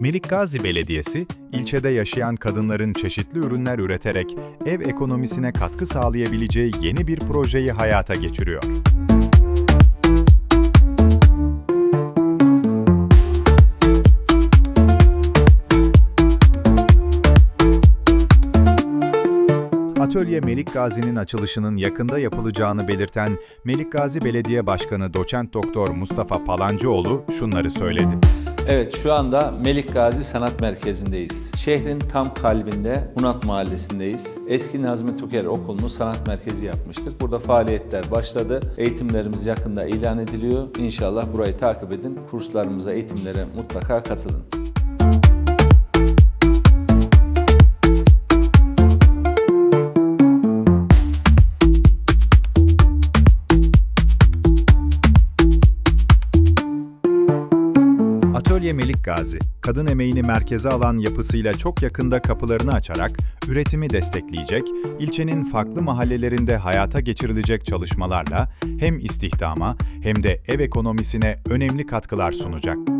Melik Gazi Belediyesi, ilçede yaşayan kadınların çeşitli ürünler üreterek ev ekonomisine katkı sağlayabileceği yeni bir projeyi hayata geçiriyor. Atölye Melik Gazi'nin açılışının yakında yapılacağını belirten Melik Gazi Belediye Başkanı Doçent Doktor Mustafa Palancıoğlu şunları söyledi. Evet şu anda Melik Gazi Sanat Merkezi'ndeyiz. Şehrin tam kalbinde Hunat Mahallesi'ndeyiz. Eski Nazmi Tüker Okulu'nu sanat merkezi yapmıştık. Burada faaliyetler başladı. Eğitimlerimiz yakında ilan ediliyor. İnşallah burayı takip edin. Kurslarımıza, eğitimlere mutlaka katılın. Atölye Melik Gazi, kadın emeğini merkeze alan yapısıyla çok yakında kapılarını açarak üretimi destekleyecek, ilçenin farklı mahallelerinde hayata geçirilecek çalışmalarla hem istihdama hem de ev ekonomisine önemli katkılar sunacak.